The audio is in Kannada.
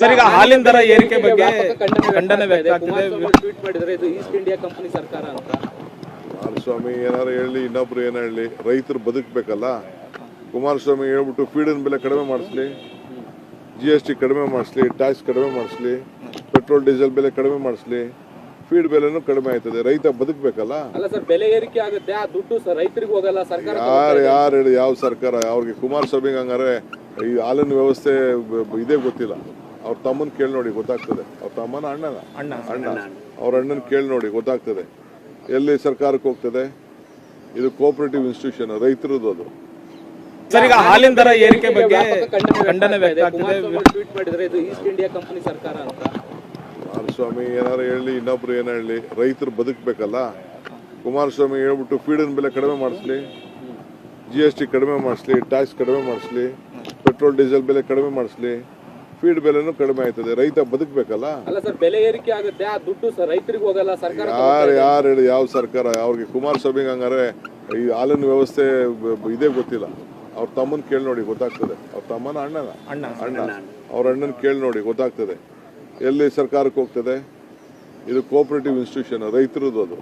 ಸರ್ ಈಗ ಹಾಲಿನ ದರ ಏರಿಕೆ ಬಗ್ಗೆ ಖಂಡನೆ ವ್ಯಕ್ತ ಆಗ್ತಿದೆ. ಟ್ವೀಟ್ ಮಾಡಿದರೆ ಇದು ಈಸ್ಟ್ ಇಂಡಿಯಾ ಕಂಪನಿ ಸರ್ಕಾರ ಅಂತ. ಕುಮಾರಸ್ವಾಮಿ ಏನಾರು ಹೇಳಿ ಇನ್ನೊಬ್ರು ಏನ ಹೇಳಿ ರೈತರು ಬದುಕಬೇಕಲ್ಲ? ಕುಮಾರಸ್ವಾಮಿ ಹೇಳ್ಬಿಟ್ಟು ಫೀಡಿನ ಬೆಲೆ ಕಡಿಮೆ ಮಾಡಿಸ್ಲಿ ಜಿ ಎಸ್ ಟಿ ಕಡಿಮೆ ಮಾಡಿಸ್ಲಿ ಟ್ಯಾಕ್ಸ್ ಕಡಿಮೆ ಮಾಡಿಸ್ಲಿ ಪೆಟ್ರೋಲ್ ಡೀಸೆಲ್ ಬೆಲೆ ಕಡಿಮೆ ಮಾಡಿಸ್ಲಿ ಫೀಡ್ ಬೆಲೆನೂ ಕಡಿಮೆ ಆಯ್ತದೆ. ರೈತ ಬದುಕಬೇಕಲ್ಲ? ಅಲ್ಲ ಸರ್ ಬೆಲೆ ಏರಿಕೆ ಆಗುತ್ತೆ. ಆ ದುಡ್ಡು ಸರ್ ರೈತರಿಗೆ ಹೋಗಲ್ಲ ಸರ್ಕಾರ ಯಾರು ಯಾರು ಹೇಳಿ ಯಾವ ಸರ್ಕಾರ? ಅವ್ರಿಗೆ ಕುಮಾರಸ್ವಾಮಿಗೆ ಹಂಗಾರೆ ಈ ಹಾಲಿನ ವ್ಯವಸ್ಥೆ ಇದೇ ಗೊತ್ತಿಲ್ಲ. ಅವ್ರ ತಮ್ಮನ ಕೇಳಿ ನೋಡಿ ಗೊತ್ತಾಗ್ತದೆ. ಅವ್ರ ತಮ್ಮನ ಅಣ್ಣನ? ಅಣ್ಣ. ಅಣ್ಣ. ಅವ್ರ ಅಣ್ಣನ ಕೇಳಿ ನೋಡಿ ಗೊತ್ತಾಗ್ತದೆ. ಎಲ್ಲಿ ಸರ್ಕಾರಕ್ಕೆ ಹೋಗ್ತದೆ? ಇದು ಕೋಆಪರೇಟಿವ್ ಇನ್ಸ್ಟಿಟ್ಯೂಷನ್ ರೈತರದ್ದು ಅದು. ಸರ್ ಈಗ ಹಾಲಿನ ದರ ಏರಿಕೆ ಬಗ್ಗೆ ಖಂಡನೆ ವ್ಯಕ್ತ ಆಗ್ತಿದೆ. ಕುಮಾರಸ್ವಾಮಿ ಟ್ವೀಟ್ ಮಾಡಿದರೆ ಇದು ಈಸ್ಟ್ ಇಂಡಿಯಾ ಕಂಪನಿ ಸರ್ಕಾರ ಅಂತ. ಕುಮಾರಸ್ವಾಮಿ ಏನಾರು ಹೇಳಿ ಇನ್ನೊಬ್ರು ಏನ ಹೇಳಿ ರೈತರು ಬದುಕಬೇಕಲ್ಲ? ಕುಮಾರಸ್ವಾಮಿ ಹೇಳ್ಬಿಟ್ಟು ಫೀಡಿನ ಬೆಲೆ ಕಡಿಮೆ ಮಾಡಿಸ್ಲಿ ಜಿ ಎಸ್ ಟಿ ಕಡಿಮೆ ಮಾಡಿಸ್ಲಿ ಟ್ಯಾಕ್ಸ್ ಕಡಿಮೆ ಮಾಡಿಸ್ಲಿ ಪೆಟ್ರೋಲ್ ಡೀಸೆಲ್ ಬೆಲೆ ಕಡಿಮೆ ಮಾಡಿಸ್ಲಿ ಫೀಡ್ ಬೆಲೆನೂ ಕಡಿಮೆ ಆಯ್ತದೆ. ರೈತ ಬದುಕಬೇಕಲ್ಲ? ಅಲ್ಲ ಸರ್ ಬೆಲೆ ಏರಿಕೆ ಆಗುತ್ತೆ. ಆ ದುಡ್ಡು ಸರ್ ರೈತರಿಗೆ ಹೋಗಲ್ಲ ಸರ್ಕಾರ ಯಾರು ಯಾರು ಹೇಳಿ ಯಾವ ಸರ್ಕಾರ? ಅವ್ರಿಗೆ ಕುಮಾರಸ್ವಾಮಿಗೆ ಹಂಗಾರೆ ಈ ಹಾಲಿನ ವ್ಯವಸ್ಥೆ ಇದೇ ಗೊತ್ತಿಲ್ಲ. ಅವ್ರ ತಮ್ಮನ ಕೇಳಿ ನೋಡಿ ಗೊತ್ತಾಗ್ತದೆ. ಅವ್ರ ತಮ್ಮನ ಅಣ್ಣನ. ಅಣ್ಣ. ಅಣ್ಣ. ಅವ್ರ ಅಣ್ಣನ ಕೇಳಿ ನೋಡಿ ಗೊತ್ತಾಗ್ತದೆ. ಎಲ್ಲಿ ಸರ್ಕಾರಕ್ಕೆ ಹೋಗ್ತದೆ? ಇದು ಕೋಆಪರೇಟಿವ್ ಇನ್ಸ್ಟಿಟ್ಯೂಷನ್ ರೈತರದ್ದು ಅದು.